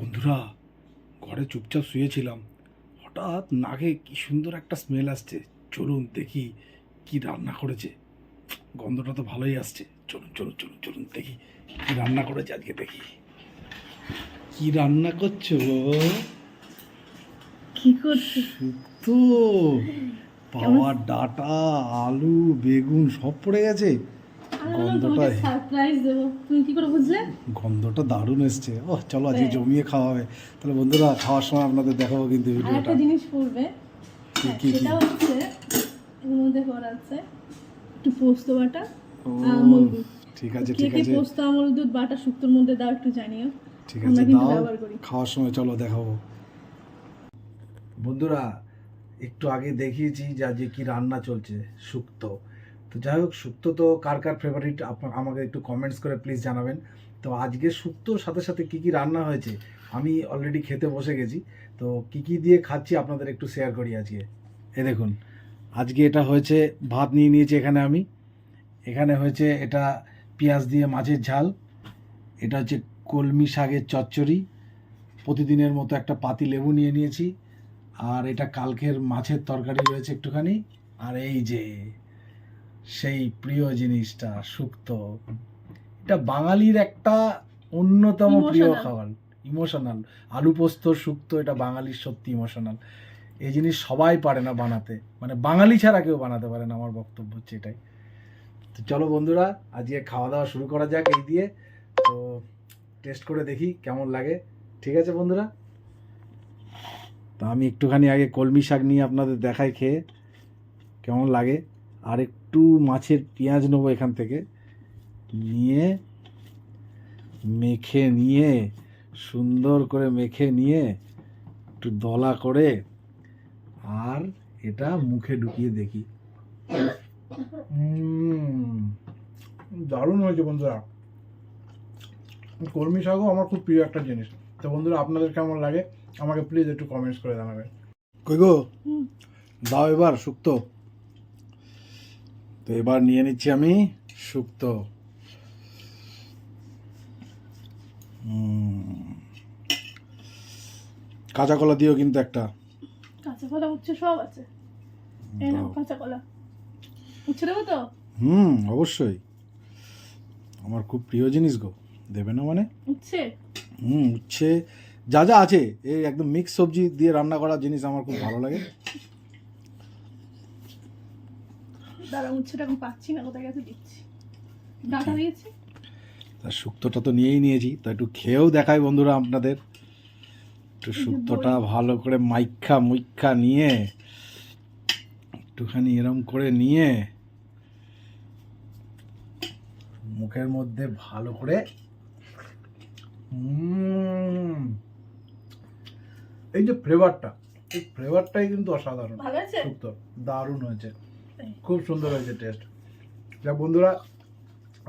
বন্ধুরা ঘরে চুপচাপ শুয়েছিলাম। হঠাৎ নাকে কি সুন্দর একটা স্মেল আসছে। চলুন দেখি কি রান্না করেছে। গন্ধটা তো ভালোই আসছে। চলুন চলুন চলুন চলুন দেখি কি রান্না করেছে আজকে দেখি। কি রান্না করছ কি করছিস তো পাওয়ার ডাটা আলু বেগুন সব পড়ে গেছে। গন্ধটা সারপ্রাইজ দেবো। তুমি কি করে বুঝলে? গন্ধটা দারুণ এসছে। ও চলো আজকে হ্যাঁ। জমিয়ে খাওয়া হবে তাহলে বন্ধুরা খাওয়ার সময় আপনাদের দেখাবো কিন্তু ভিডিওটা। একটা জিনিস পড়বে। কি হ্যাঁ, কি কি? সেটা হচ্ছে এর মধ্যে করা আছে একটু পোস্ত বাটা আমল দুধ। ঠিক আছে ঠিক আছে। পোস্ত আমল দুধ বাটা শুক্তোর মধ্যে দাও একটু জানিও। ঠিক আছে দাও। খাওয়ার সময় চলো দেখাবো। বন্ধুরা একটু আগে দেখিয়েছি যে আজকে কি রান্না চলছে শুক্তো। তো যাই হোক শুক্তো তো কার কার ফেভারিট আপনার আমাকে একটু কমেন্টস করে প্লিজ জানাবেন। তো আজকে শুক্তোর সাথে সাথে কি কি রান্না হয়েছে, আমি অলরেডি খেতে বসে গেছি। তো কি কি দিয়ে খাচ্ছি আপনাদের একটু শেয়ার করি আজকে। এ দেখুন, আজকে এটা হয়েছে, ভাত নিয়ে নিয়েছি এখানে আমি। এখানে হয়েছে এটা পেঁয়াজ দিয়ে মাছের ঝাল। এটা হচ্ছে কলমি শাকের চচ্চড়ি। প্রতিদিনের মতো একটা পাতি লেবু নিয়ে নিয়েছি। আর এটা কালকের মাছের তরকারি রয়েছে একটুখানি। আর এই যে সেই প্রিয় জিনিসটা শুক্তো এটা বাঙালির একটা অন্যতম প্রিয় খাবার ইমোশনাল আলু পোস্ত শুক্তো এটা বাঙালির সত্যি ইমোশনাল এই জিনিস সবাই পারে না বানাতে। মানে বাঙালি ছাড়া কেউ বানাতে পারে না আমার বক্তব্য হচ্ছে এটাই। তো চলো বন্ধুরা আজকে খাওয়া দাওয়া শুরু করা যাক এই দিয়ে। তো টেস্ট করে দেখি কেমন লাগে। ঠিক আছে বন্ধুরা? তো আমি একটুখানি আগে কলমি শাক নিয়ে আপনাদের দেখাই খেয়ে কেমন লাগে? আর একটু মাছের পেঁয়াজ নেব এখান থেকে। নিয়ে মেখে নিয়ে সুন্দর করে মেখে নিয়ে একটু দলা করে আর এটা মুখে ঢুকিয়ে দেখি। দারুণ হয়েছে বন্ধুরা। কলমি শাকও আমার খুব প্রিয় একটা জিনিস। তো বন্ধুরা আপনাদের কেমন লাগে? আমাকে প্লিজ একটু কমেন্টস করে জানাবেন। কই গো? দাও এবার শুক্তো। তো এবার নিয়ে নিচ্ছি আমি শুক্তো উম। কাঁচা কলা দিও কিন্তু একটা। কাঁচা কলা উচ্ছে সব আছে। এই নাও কাঁচা কলা। উচ্ছে দেবো তো? হুম অবশ্যই। আমার খুব প্রিয় জিনিস গো। দেবে না মানে? উচ্ছে? হুম উচ্ছে। যা যা আছে এই একদম মিক্স সবজি দিয়ে রান্না করা জিনিস আমার খুব ভালো লাগে। দাঁড়া উচ্ছেটা আমি পাচ্ছি না কোথায় গেছে দিচ্ছি। ডাটা দিয়েছি? তা শুক্তোটা তো নিয়েই নিয়েছি তা একটু খেয়েও দেখাই বন্ধুরা আপনাদের। একটু শুক্তোটা ভালো করে মাইখা মুইখা নিয়ে একটুখানি এরম করে নিয়ে মুখের মধ্যে ভালো করে এই যে ফ্লেভারটা এই ফ্লেভারটাই কিন্তু অসাধারণ শুক্তো দারুণ হয়েছে। খুব সুন্দর হয়েছে টেস্ট যা বন্ধুরা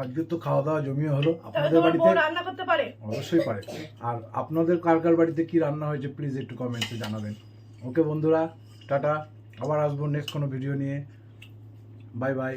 আজকে তো খাওয়া দাওয়া জমিয়ে হলো। আপনাদের বাড়িতে রান্না করতে পারে? অবশ্যই পারে। আর আপনাদের কার কার বাড়িতে কি রান্না হয়েছে প্লিজ একটু কমেন্টে জানাবেন। ওকে বন্ধুরা টাটা। আবার আসব নেক্সট কোনো ভিডিও নিয়ে। Bye bye